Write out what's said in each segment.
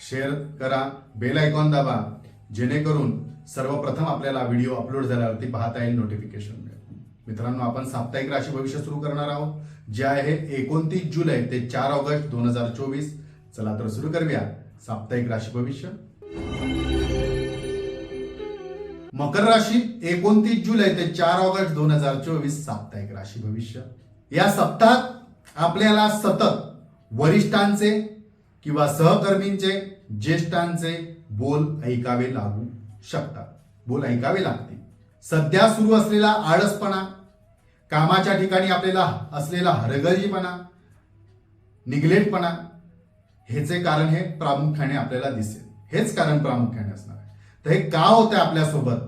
Share करा bell icon दाबा जेणेकरून सर्वप्रथम आपल्याला व्हिडिओ अपलोड झाल्यावरती पाहता येईल नोटिफिकेशन मिळेल मित्रांनो आपण साप्ताहिक राशी भविष्य सुरू करणार आहोत जे आहे एकोणतीस जुलै ते चार ऑगस्ट दोन हजार चोवीस. चला तर सुरू करूया साप्ताहिक राशी भविष्य. मकर राशी एकोणतीस जुलै ते चार ऑगस्ट दोन हजार चोवीस साप्ताहिक राशी भविष्य. या सप्ताहात आपल्याला सतत वरिष्ठांचे किंवा सहकर्मींचे ज्येष्ठांचे बोल ऐकावे लागू शकतात. बोल ऐकावे लागते. सध्या सुरू असलेला आळसपणा कामाच्या ठिकाणी आपल्याला असलेला हरगर्जीपणा निग्लेटपणा हेचे कारण हे प्रामुख्याने आपल्याला दिसेल. हेच कारण प्रामुख्याने असणार आहे. तर हे का होतं आपल्यासोबत?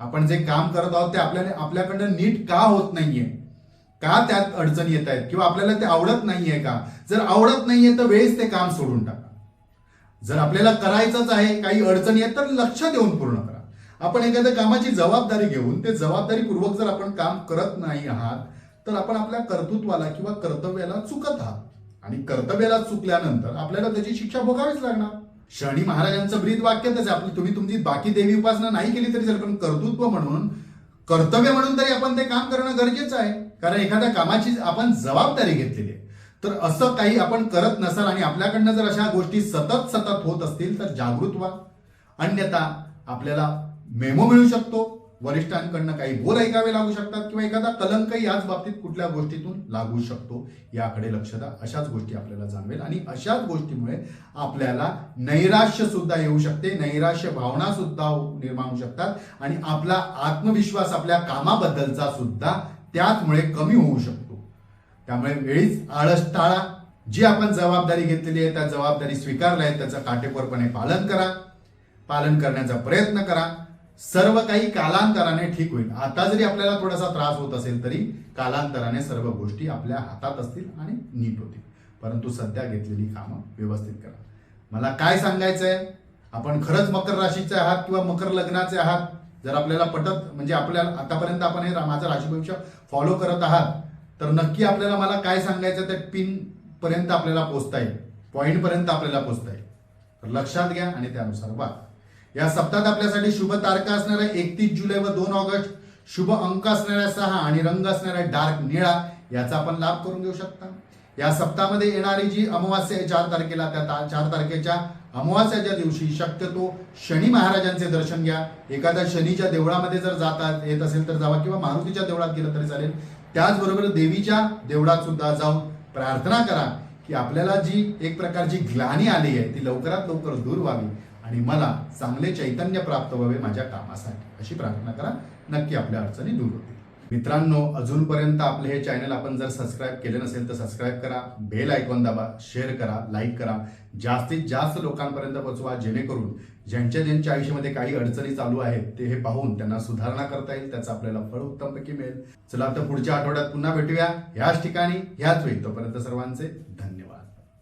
आपण जे काम करत आहोत ते आपल्याला आपल्याकडनं नीट का होत नाहीये? का त्यात अडचणी येत आहेत? किंवा आपल्याला ते आवडत नाहीये का? जर आवडत नाहीये तर वेळेस ते काम सोडून टाका. जर आपल्याला करायचंच आहे काही अडचणी आहेत तर लक्ष देऊन पूर्ण करा. आपण एखाद्या कामाची जबाबदारी घेऊन ते जबाबदारीपूर्वक जर आपण काम करत नाही आहात तर आपण आपल्या कर्तृत्वाला किंवा कर्तव्याला चुकत आहात. आणि कर्तव्याला चुकल्यानंतर आपल्याला त्याची शिक्षा भोगावीच लागणार. शनी महाराजांचं ब्रीद वाक्य त्याचं आपली तुम्ही तुमची बाकी देवी उपासना नाही केली तरी जर पण कर्तृत्व म्हणून कर्तव्य म्हणून तरी आपण ते काम करणं गरजेचं आहे. कारण एखाद्या कामाची आपण जबाबदारी घेतलेली आहे. तर असं काही आपण करत नसाल आणि आपल्याकडनं जर अशा गोष्टी सतत सतत होत असतील तर जागृत व्हा. अन्यथा आपल्याला मेमो मिळू शकतो. वरिष्ठांकडनं काही बोल ऐकावे लागू शकतात किंवा एखादा कलंक याच बाबतीत कुठल्या गोष्टीतून लागू शकतो. याकडे लक्ष द्या. अशाच गोष्टी आपल्याला जाणवेल आणि अशाच गोष्टीमुळे आपल्याला नैराश्य सुद्धा येऊ शकते. नैराश्य भावना सुद्धा निर्माण होऊ शकतात आणि आपला आत्मविश्वास आपल्या कामाबद्दलचा सुद्धा त्याचमुळे कमी होऊ शकतो. त्यामुळे वेळीच आळस टाळा. जी आपण जबाबदारी घेतलेली आहे त्या जबाबदारी स्वीकारल्या आहेत त्याचं काटेकोरपणे पालन करा. पालन करण्याचा प्रयत्न करा. सर्व काही कालांतराने ठीक होईल. आता जरी आपल्याला थोडासा त्रास होत असेल तरी कालांतराने सर्व गोष्टी आपल्या हातात असतील आणि नीट होतील. परंतु सध्या घेतलेली कामं व्यवस्थित करा. मला काय सांगायचं आहे आपण खरंच मकर राशीचे आहात किंवा मकर लग्नाचे आहात? जर आपल्याला पटत म्हणजे आपल्याला आतापर्यंत आपण हे रा- माझं राशी भविष्य फॉलो करत आहात तर नक्की आपल्याला मला काय सांगायचं ते पिन पर्यंत आपल्याला पोचता येईल. पॉईंटपर्यंत आपल्याला पोचता येईल. तर लक्षात घ्या आणि त्यानुसार वा या सप्ताहात आपल्यासाठी शुभ तारखा असणाऱ्या एकतीस जुलै व दोन ऑगस्ट शुभ अंक असणाऱ्या सहा आणि रंग असणाऱ्या डार्क निळा याचा आपण लाभ करून घेऊ शकता. या सप्ताहामध्ये येणारी जी अमावास्या आहे चार तारखेला त्या ता- चार तारखेच्या अमावास्याच्या दिवशी शक्यतो शनी महाराजांचे दर्शन घ्या. एखाद्या शनीच्या देवळामध्ये जर जाता येत असेल तर जावा किंवा मारुतीच्या देवळात गेलं तरी चालेल. त्याचबरोबर देवीच्या देवळात सुद्धा जाऊन प्रार्थना करा की आपल्याला जी एक प्रकारची ग्लानी आली आहे ती लवकरात लवकर दूर व्हावी आणि मला चांगले चैतन्य प्राप्त व्हावे माझ्या कामासाठी. अशी प्रार्थना करा. नक्की आपल्या अडचणी दूर होतील. मित्रांनो अजूनपर्यंत आपले हे चॅनल आपण जर सबस्क्राईब केले नसेल तर सबस्क्राईब करा बेल आयकॉन दाबा शेअर करा लाईक करा. जास्तीत जास्त लोकांपर्यंत पोचवा जेणेकरून ज्यांच्या ज्यांच्या आयुष्यामध्ये काही अडचणी चालू आहेत ते हे पाहून त्यांना सुधारणा करता येईल त्याचं आपल्याला फळ उत्तमपैकी मिळेल. चला तर पुढच्या आठवड्यात पुन्हा भेटूया. ह्याच ठिकाणी ह्याच वेळी. तोपर्यंत सर्वांचे धन्यवाद.